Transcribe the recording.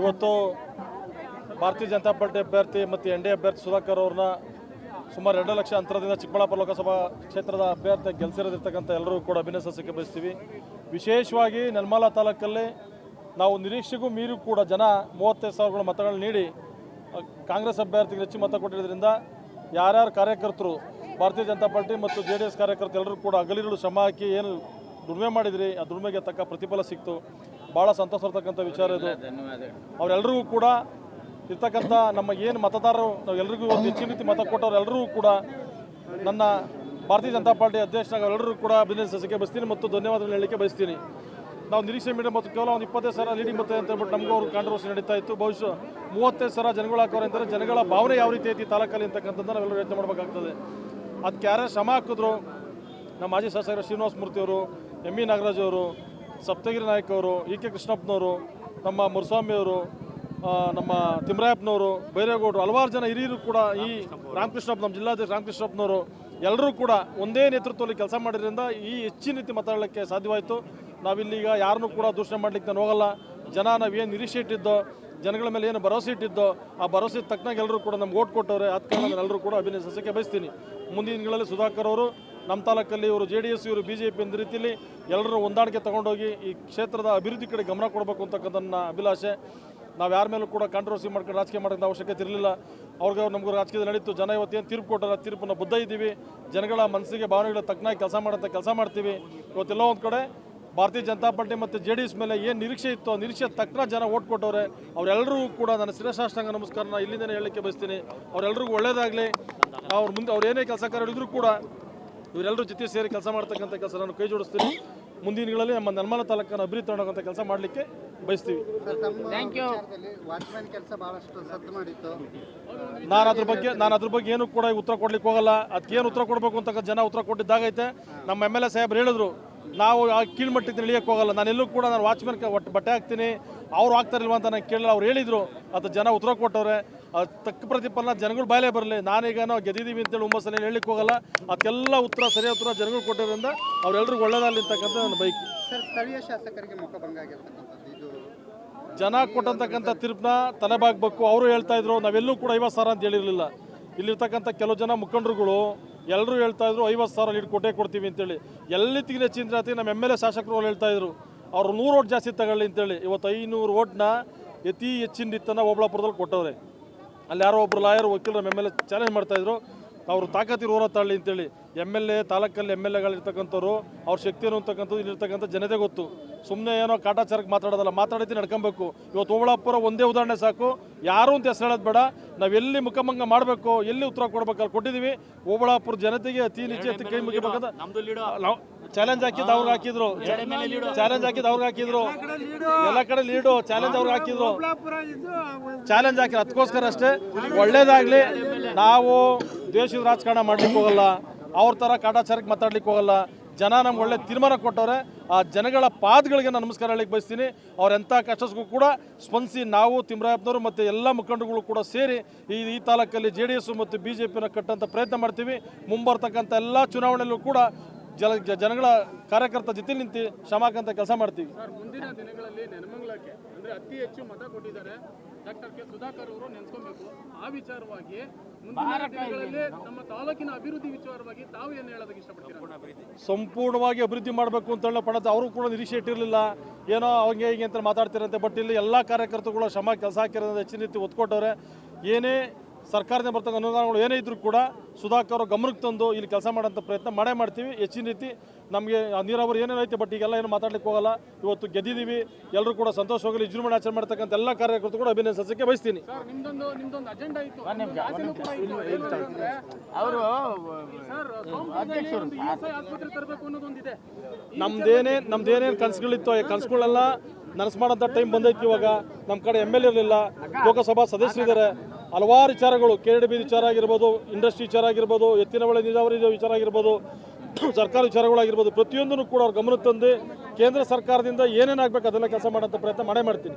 ಇವತ್ತು ಭಾರತೀಯ ಜನತಾ ಪಾರ್ಟಿ ಅಭ್ಯರ್ಥಿ ಮತ್ತು ಎನ್ ಡಿ ಅಭ್ಯರ್ಥಿ ಸುಧಾಕರ್ ಅವ್ರನ್ನ ಸುಮಾರು ಎರಡು ಲಕ್ಷ ಅಂತರದಿಂದ ಚಿಕ್ಕಬಳ್ಳಾಪುರ ಲೋಕಸಭಾ ಕ್ಷೇತ್ರದ ಅಭ್ಯರ್ಥಿ ಗೆಲ್ಸಿರೋದಿರ್ತಕ್ಕಂಥ ಎಲ್ಲರೂ ಕೂಡ ಅಭಿನಂದಿಸಕ್ಕೆ ಬಯಸ್ತೀವಿ. ವಿಶೇಷವಾಗಿ ನೆಲಮಲ ತಾಲೂಕಲ್ಲಿ ನಾವು ನಿರೀಕ್ಷೆಗೂ ಮೀರಿ ಕೂಡ ಜನ ಮೂವತ್ತೈದು ಸಾವಿರಗಳು ಮತಗಳನ್ನ ನೀಡಿ ಕಾಂಗ್ರೆಸ್ ಅಭ್ಯರ್ಥಿಗೆ ಹೆಚ್ಚು ಮತ ಕೊಟ್ಟಿರೋದ್ರಿಂದ ಯಾರ್ಯಾರು ಕಾರ್ಯಕರ್ತರು, ಭಾರತೀಯ ಜನತಾ ಪಾರ್ಟಿ ಮತ್ತು ಜೆ ಡಿ ಎಸ್ ಕಾರ್ಯಕರ್ತರು ಎಲ್ಲರೂ ಕೂಡ ಅಗಲಿರುಳು ಶ್ರಮ ಹಾಕಿ ಏನು ದುಡಿಮೆ ಮಾಡಿದ್ರಿ, ಆ ದುಡಿಮೆಗೆ ತಕ್ಕ ಪ್ರತಿಫಲ ಸಿಕ್ತು. ಭಾಳ ಸಂತೋಷ ಇರ್ತಕ್ಕಂಥ ವಿಚಾರ ಇದು. ಅವರೆಲ್ಲರಿಗೂ ಕೂಡ ಇರ್ತಕ್ಕಂಥ ನಮ್ಮ ಏನು ಮತದಾರರು ನಾವು ಎಲ್ರಿಗೂ ಒಂದು ಹೆಚ್ಚಿನ ರೀತಿ ಮತ ಕೊಟ್ಟವ್ರು ಎಲ್ಲರೂ ಕೂಡ ನನ್ನ ಭಾರತೀಯ ಜನತಾ ಪಾರ್ಟಿ ಅಧ್ಯಕ್ಷರಾಗ ಎಲ್ಲರೂ ಕೂಡ ಅಭಿನಂದಿಸಕ್ಕೆ ಬಯಸ್ತೀನಿ ಮತ್ತು ಧನ್ಯವಾದಗಳು ಹೇಳಲಿಕ್ಕೆ ಬಯಸ್ತೀನಿ. ನಾವು ನಿರೀಕ್ಷೆ ಮೇಡಮ್ ಮತ್ತು ಕೇವಲ ಒಂದು ಇಪ್ಪತ್ತೈದು ಸಾವಿರ ಲೀಡಿಂಗ್ ಬರ್ತದೆ ಅಂತ ಹೇಳ್ಬಿಟ್ಟು ನಮಗೂ ಅವ್ರು ಕಾಂಟ್ರವರ್ಸಿ ನಡೀತಾ ಇತ್ತು. ಬಹುಶಃ ಮೂವತ್ತೈದು ಸಾವಿರ ಜನಗಳು ಹಾಕೋರು ಅಂತಾರೆ ಜನಗಳ ಭಾವನೆ ಯಾವ ರೀತಿ ಐತಿ ತಾಲೂಕಲ್ಲಿ ಅಂತಕ್ಕಂಥದ್ದು ನಾವೆಲ್ಲರೂ ಯೋಚನೆ ಮಾಡಬೇಕಾಗ್ತದೆ. ಅದಕ್ಕೆ ಯಾರ್ಯಾರು ಶ್ರಮ ಹಾಕಿದ್ರು ನಮ್ಮ ಮಾಜಿ ಶಾಸಕರು ಶ್ರೀನಿವಾಸ ಮೂರ್ತಿಯವರು ಎಂ ಇ ನಾಗರಾಜ್ ಅವರು ಸಪ್ತಗಿರಿ ನಾಯಕ್ ಅವರು ಇ ಕೆ ಕೃಷ್ಣಪ್ಪನವರು, ನಮ್ಮ ಮುರುಸ್ವಾಮಿಯವರು ನಮ್ಮ ತಿಮ್ರಾಯಪ್ಪನವರು, ಬೈರೇಗೌಡರು, ಹಲವಾರು ಜನ ಹಿರಿಯರು ಕೂಡ ಈ ರಾಮಕೃಷ್ಣಪ್ಪ, ನಮ್ಮ ಜಿಲ್ಲಾಧ್ಯಕ್ಷ ರಾಮಕೃಷ್ಣಪ್ಪನವರು ಎಲ್ಲರೂ ಕೂಡ ಒಂದೇ ನೇತೃತ್ವದಲ್ಲಿ ಕೆಲಸ ಮಾಡಿದ್ರಿಂದ ಈ ಹೆಚ್ಚಿನ ರೀತಿ ಮಾತಾಡಲಿಕ್ಕೆ ಸಾಧ್ಯವಾಯಿತು. ನಾವಿಲ್ಲೀಗ ಯಾರನ್ನೂ ಕೂಡ ದೂಷಣೆ ಮಾಡಲಿಕ್ಕೆ ನಾನು ಹೋಗಲ್ಲ. ಜನ ನಾವೇನು ನಿರೀಕ್ಷೆ ಇಟ್ಟಿದ್ದೋ ಜನಗಳ ಮೇಲೆ ಏನು ಭರವಸೆ ಇಟ್ಟಿದ್ದೋ ಆ ಭರವಸೆ ತಕ್ಕನಾಗ ಎಲ್ಲರೂ ಕೂಡ ನಮ್ಗೆ ಓಟ್ ಕೊಟ್ಟವ್ರೆ. ಅದ ಕಾರಣ ಎಲ್ಲರೂ ಕೂಡ ಅಭಿನಂದಿಸಕ್ಕೆ ಬಯಸ್ತೀನಿ. ಮುಂದಿನ ದಿನಗಳಲ್ಲಿ ಸುಧಾಕರ್ ಅವರು ನಮ್ಮ ತಾಲೂಕಲ್ಲಿ ಇವರು ಜೆ ಡಿ ಎಸ್, ಇವರು ಬಿ ಜೆ ಪಿ ಅಂದ ರೀತಿಯಲ್ಲಿ ಎಲ್ಲರೂ ಹೊಂದಾಣಿಕೆ ತಗೊಂಡೋಗಿ ಈ ಕ್ಷೇತ್ರದ ಅಭಿವೃದ್ಧಿ ಕಡೆ ಗಮನ ಕೊಡಬೇಕು ಅಂತಕ್ಕಂಥ ಅಭಿಲಾಷೆ. ನಾವು ಯಾರ ಮೇಲೂ ಕೂಡ ಕಾಂಟ್ರವರ್ಸಿ ಮಾಡ್ಕೊಂಡು ರಾಜಕೀಯ ಮಾಡೋಂಥ ಅವಶ್ಯಕತೆ ಇರಲಿಲ್ಲ. ಅವ್ರಿಗೆ ನಮಗೂ ರಾಜಕೀಯದಲ್ಲಿ ನಡೀತು. ಜನ ಇವತ್ತೇನು ತೀರ್ಪು ಕೊಟ್ಟಾರ ತೀರ್ಪನ್ನು ಬದ್ಧ ಇದ್ದೀವಿ. ಜನಗಳ ಮನಸ್ಸಿಗೆ ಭಾವನೆಗಳ ತಕ್ಕನಾಗಿ ಕೆಲಸ ಮಾಡೋಂಥ ಕೆಲಸ ಮಾಡ್ತೀವಿ. ಇವತ್ತೆಲ್ಲೋ ಒಂದು ಕಡೆ ಭಾರತೀಯ ಜನತಾ ಪಾರ್ಟಿ ಮತ್ತು ಜೆ ಡಿ ಎಸ್ ಮೇಲೆ ಏನು ನಿರೀಕ್ಷೆ ಇತ್ತು? ಆ ನಿರೀಕ್ಷೆ ತಕ್ಕನ ಜನ ಓಟ್ ಕೊಟ್ಟವ್ರೆ. ಅವರೆಲ್ಲರೂ ಕೂಡ ನನ್ನ ಶಿರಸಾಷ್ಟಾಂಗ ನಮಸ್ಕಾರನ ಇಲ್ಲಿಂದನೇ ಹೇಳಲಿಕ್ಕೆ ಬಯಸ್ತೀನಿ. ಅವರೆಲ್ಲರಿಗೂ ಒಳ್ಳೇದಾಗಲಿ. ಅವ್ರ ಮುಂದೆ ಅವ್ರು ಏನೇ ಕೆಲಸ ಕಾರ್ಯ ಹಿಡಿದ್ರು ಕೂಡ ಇವರೆಲ್ಲರೂ ಜೊತೆ ಸೇರಿ ಕೆಲಸ ಮಾಡ್ತಕ್ಕಂಥ ಕೆಲಸ ನಾನು ಕೈ ಜೋಡಿಸ್ತೀನಿ. ಮುಂದಿನ ದಿನಗಳಲ್ಲಿ ನಮ್ಮ ನರ್ಮಲ ತಾಲೂಕನ್ನು ಅಭಿವೃದ್ಧಿ ಮಾಡುವಂಥ ಕೆಲಸ ಮಾಡಲಿಕ್ಕೆ ಬಯಸ್ತೀವಿ. ಸರ್, ತಮ್ಮ ವಿಚಾರದಲ್ಲಿ ಕೆಲಸ ಬಹಳಷ್ಟು ಸದ್ದು ಮಾಡಿತ್ತು. ನಾನು ಅದ್ರ ಬಗ್ಗೆ ನಾನು ಅದ್ರ ಬಗ್ಗೆ ಏನು ಕೂಡ ಉತ್ತರ ಕೊಡ್ಲಿಕ್ಕೆ ಹೋಗಲ್ಲ. ಅದಕ್ಕೆ ಏನು ಉತ್ತರ ಕೊಡಬೇಕು ಅಂತ ಜನ ಉತ್ತರ ಕೊಟ್ಟಿದ್ದಾಗೈತೆ. ನಮ್ಮ ಎಂ ಎಲ್ ಎ ಸಾಹೇಬ್ರು ಹೇಳಿದ್ರು ನಾವು ಆ ಕೀಳ್ಮಟ್ಟಕ್ಕೆ ಇಳಿಯಕ್ಕೆ ಹೋಗಲ್ಲ. ನಾನು ಎಲ್ಲೂ ಕೂಡ ನಾನು ವಾಚ್ಮನ್ ಒಟ್ಟು ಬಟ್ಟೆ ಹಾಕ್ತೀನಿ. ಅವ್ರು ಹಾಕ್ತಾರಿಲ್ವ ಅಂತ ನಾನು ಕೇಳಿಲ್ಲ. ಅವ್ರು ಹೇಳಿದರು. ಅದು ಜನ ಉತ್ತರ ಕೊಟ್ಟವ್ರೆ. ಅದು ತಕ್ಕ ಪ್ರತಿಫಲನ ಜನಗಳು ಬಾಯಲೇ ಬರಲಿ. ನಾನೀಗ ನಾವು ಗೆದ್ದಿದ್ದೀವಿ ಅಂತೇಳಿ ಹುಮ್ಮಸ್ಸಲ್ಲಿ ಹೇಳಲಿಕ್ಕೆ ಹೋಗಲ್ಲ. ಅದಕ್ಕೆಲ್ಲ ಉತ್ತರ ಸರಿಯಾದ ಉತ್ತರ ಜನಗಳು ಕೊಟ್ಟಿರೋದ್ರಿಂದ ಅವ್ರೆಲ್ರಿಗೂ ಒಳ್ಳೇದಾಗಲಿ ಅಂತಕ್ಕಂಥ ನನ್ನ ಬೈಕ್. ಸರ್ ಸ್ಥಳೀಯ ಶಾಸಕರಿಗೆ ಮುಖಭಂಗ ಆಗಿರ್ತಕ್ಕಂಥದ್ದು ಇದು ಜನ ಕೊಟ್ಟಂತಕ್ಕಂಥ ತೀರ್ಪನ್ನ ತಲೆಬಾಗಬೇಕು. ಅವರು ಹೇಳ್ತಾ ಇದ್ರು. ನಾವೆಲ್ಲೂ ಕೂಡ ಐವತ್ತು ಸಾವಿರ ಅಂತ ಹೇಳಿರಲಿಲ್ಲ. ಇಲ್ಲಿರ್ತಕ್ಕಂಥ ಕೆಲವು ಜನ ಮುಖಂಡರುಗಳು ಎಲ್ಲರೂ ಹೇಳ್ತಾ ಇದ್ರು, ಐವತ್ತು ಸಾವಿರ ಲೀಡ್ ಕೊಟ್ಟೇ ಕೊಡ್ತೀವಿ ಅಂತೇಳಿ. ಎಲ್ಲಿತ್ತಿಗೆ ಹೆಚ್ಚಿನ ಜಾತಿ ನಮ್ಮ ಎಂ ಎಲ್ ಎ ಶಾಸಕರು ಅವ್ರು ಹೇಳ್ತಾ ಇದ್ರು. ಅವ್ರು ನೂರು ಓಟ್ ಜಾಸ್ತಿ ತಗೊಳ್ಳಿ ಅಂತೇಳಿ. ಇವತ್ತು ಐನೂರು ಓಟ್ನ ಅತಿ ಹೆಚ್ಚಿನ ರೀತನ ಓಬಳಾಪುರದಲ್ಲಿ ಕೊಟ್ಟವ್ರೆ. ಅಲ್ಲಿ ಯಾರೋ ಒಬ್ಬರು ಲಾಯರ್ ವಕೀಲರು ಎಂ ಎಲ್ ಎ ಚಾಲೆಂಜ್ ಮಾಡ್ತಾಯಿದ್ರು ಅವರು ತಾಕತ್ತಿರು ತಳ್ಳಿ ತಾಳಿ ಅಂತೇಳಿ. ಎಂ ಎಲ್ ಎ ತಾಲೂಕಲ್ಲಿ ಎಂ ಎಲ್ ಎಗಳಿರ್ತಕ್ಕಂಥವ್ರು ಅವ್ರ ಶಕ್ತಿ ಏನು ಅಂತಕ್ಕಂಥದ್ದು ಇಲ್ಲಿರ್ತಕ್ಕಂಥ ಜನತೆ ಗೊತ್ತು. ಸುಮ್ಮನೆ ಏನೋ ಕಾಟಾಚಾರಕ್ಕೆ ಮಾತಾಡೋದಲ್ಲ ಮಾತಾಡಿದ್ದು ನಡ್ಕೊಬೇಕು. ಇವತ್ತು ಓಬಳಾಪುರ ಒಂದೇ ಉದಾಹರಣೆ ಸಾಕು. ಯಾರು ಅಂತ ಹೆಸರು ಹೇಳೋದು ಬೇಡ. ನಾವು ಎಲ್ಲಿ ಮುಖಭಂಗ ಮಾಡಬೇಕು ಎಲ್ಲಿ ಉತ್ತರ ಕೊಡಬೇಕಲ್ಲ ಕೊಟ್ಟಿದ್ದೀವಿ. ಓಬಳಾಪುರ ಜನತೆಗೆ ಅತಿ ನಿಜ ಅತಿ ಕೈ ಮುಗಿಬೇಕಂತ ನಾವು ಚಾಲೆಂಜ್ ಹಾಕಿದ್ದು ಅವ್ರಿಗೆ ಹಾಕಿದ್ರು. ಚಾಲೆಂಜ್ ಹಾಕಿದ್ದು ಅವ್ರಿಗೆ ಹಾಕಿದ್ರು. ಎಲ್ಲ ಕಡೆ ಲೀಡು ಚಾಲೆಂಜ್ ಅವ್ರಿಗೆ ಹಾಕಿದ್ರು. ಚಾಲೆಂಜ್ ಹಾಕಿದ್ರು. ಅದಕ್ಕೋಸ್ಕರ ಅಷ್ಟೇ. ಒಳ್ಳೇದಾಗಲಿ. ನಾವು ದೇಶದ ರಾಜಕಾರಣ ಮಾಡ್ಲಿಕ್ಕೆ ಹೋಗಲ್ಲ. ಅವ್ರ ಥರ ಕಾಟಾಚಾರಕ್ಕೆ ಮಾತಾಡ್ಲಿಕ್ಕೆ ಹೋಗಲ್ಲ. ಜನ ನಮ್ಗೆ ಒಳ್ಳೆ ತೀರ್ಮಾನ ಕೊಟ್ಟವ್ರೆ. ಆ ಜನಗಳ ಪಾದಗಳಿಗೆ ನಾನು ನಮಸ್ಕಾರ ಹೇಳಲಿಕ್ಕೆ ಬಯಸ್ತೀನಿ. ಅವರೆಂಥ ಕಷ್ಟಕ್ಕೂ ಕೂಡ ಸ್ಪಂದಿಸಿ ನಾವು ತಿಮ್ರಾಯಪ್ಪನವರು ಮತ್ತು ಎಲ್ಲ ಮುಖಂಡಗಳು ಕೂಡ ಸೇರಿ ಈ ಈ ತಾಲೂಕಲ್ಲಿ ಜೆ ಮತ್ತು ಬಿ ಜೆ ಪಿನ ಪ್ರಯತ್ನ ಮಾಡ್ತೀವಿ. ಮುಂಬರ್ತಕ್ಕಂಥ ಎಲ್ಲ ಚುನಾವಣೆಯಲ್ಲೂ ಕೂಡ ಜನ ಜನಗಳ ಕಾರ್ಯಕರ್ತ ಜೊತೆ ನಿಂತು ಶ್ರಮಕ್ಕಂತ ಕೆಲಸ ಮಾಡ್ತೀವಿ. ಸರ್ ಮುಂದಿನ ದಿನಗಳಲ್ಲಿ ನೆನಮಂಗಲಕ್ಕೆ ಅಂದ್ರೆ ಅತಿ ಹೆಚ್ಚು ಮತ ಕೊಟ್ಟಿದ್ದಾರೆ ಡಾಕ್ಟರ್ ಕೆ. ಸುಧಾಕರ್ ಅವರು ನೆನೆಸ್ಕೊಬೇಕು. ಆ ವಿಚಾರವಾಗಿ ಮುಂದಿನ ದಿನಗಳಲ್ಲಿ ನಮ್ಮ ತಾಲೂಕಿನ ಅಭಿವೃದ್ಧಿ ವಿಚಾರವಾಗಿ ತಾವು ಏನು ಹೇಳೋದಕ್ಕೆ ಇಷ್ಟಪಡ್ತೀರಾ? ಸಂಪೂರ್ಣವಾಗಿ ಅಭಿವೃದ್ಧಿ ಮಾಡಬೇಕು ಅಂತ ಹೇಳೋ ಪಡತ್ತೆ ಅವರು ಕೂಡ ನಿರೀಕ್ಷೆ ಇಟ್ಟಿರಲಿಲ್ಲ. ಏನೋ ಅವಂಗೆ ಹೀಗೆ ಅಂತ ಮಾತಾಡ್ತಿರಂತೆ ಬಟ್ ಇಲ್ಲಿ ಎಲ್ಲ ಕಾರ್ಯಕರ್ತರುಗಳು ಶ್ರಮ ಕೆಲಸ ಹಾಕಿರೋದ್ರಿಂದ ಹೆಚ್ಚಿನ ರೀತಿ ಒತ್ಕೊಟ್ಟವ್ರೆ. ಏನೇ ಸರ್ಕಾರದಿಂದ ಬರ್ತಕ್ಕ ಅನುದಾನಗಳು ಏನೇ ಇದ್ರೂ ಕೂಡ ಸುಧಾಕರ್ ಅವರು ಗಮನಕ್ಕೆ ತಂದು ಇಲ್ಲಿ ಕೆಲಸ ಮಾಡೋಂಥ ಪ್ರಯತ್ನ ಮಾಡೇ ಮಾಡ್ತೀವಿ. ಹೆಚ್ಚಿನ ರೀತಿ ನಮಗೆ ನೀರಾವರಿ ಏನೇನು ಐತೆ ಬಟ್ ಈಗೆಲ್ಲ ಏನು ಮಾತಾಡ್ಲಿಕ್ಕೆ ಹೋಗಲ್ಲ. ಇವತ್ತು ಗೆದ್ದಿದ್ದೀವಿ. ಎಲ್ಲರೂ ಕೂಡ ಸಂತೋಷವಾಗಿ ವಿಜೃಂಭಣೆ ಆಚರಣೆ ಮಾಡ್ತಕ್ಕಂಥ ಎಲ್ಲ ಕಾರ್ಯಕರ್ತರು ಕೂಡ ಬಯಸ್ತೀನಿ. ಆಸೆನೂ ಕೂಡ ಇತ್ತು. ಅವರು ನಮ್ದೇನೇ ನಮ್ದೇನೇನು ಕನಸುಗಳಿತ್ತು ಈ ಕನಸುಗಳೆಲ್ಲ ನನಸು ಮಾಡೋಂಥ ಟೈಮ್ ಬಂದೈತಿ ಇವಾಗ. ನಮ್ಮ ಕಡೆ ಎಂ ಎಲ್ ಇರಲಿಲ್ಲ. ಲೋಕಸಭಾ ಸದಸ್ಯರು ಇದ್ದಾರೆ ಹಲವಾರು ವಿಚಾರಗಳು ಕೆ ಡಿ ಬಿ ವಿಚಾರ ಆಗಿರ್ಬೋದು ಇಂಡಸ್ಟ್ರಿ ವಿಚಾರ ಆಗಿರ್ಬೋದು, ಎತ್ತಿನ ಹೊಳೆ ನೀರಾವರಿ ವಿಚಾರ ಆಗಿರ್ಬೋದು, ಸರ್ಕಾರ ವಿಚಾರಗಳಾಗಿರ್ಬೋದು ಪ್ರತಿಯೊಂದನ್ನು ಕೂಡ ಅವ್ರ ಗಮನ ತಂದು ಕೇಂದ್ರ ಸರ್ಕಾರದಿಂದ ಏನೇನಾಗಬೇಕು ಅದೆಲ್ಲ ಕೆಲಸ ಮಾಡೋಂಥ ಪ್ರಯತ್ನ ಮಾಡೇ ಮಾಡ್ತೀನಿ.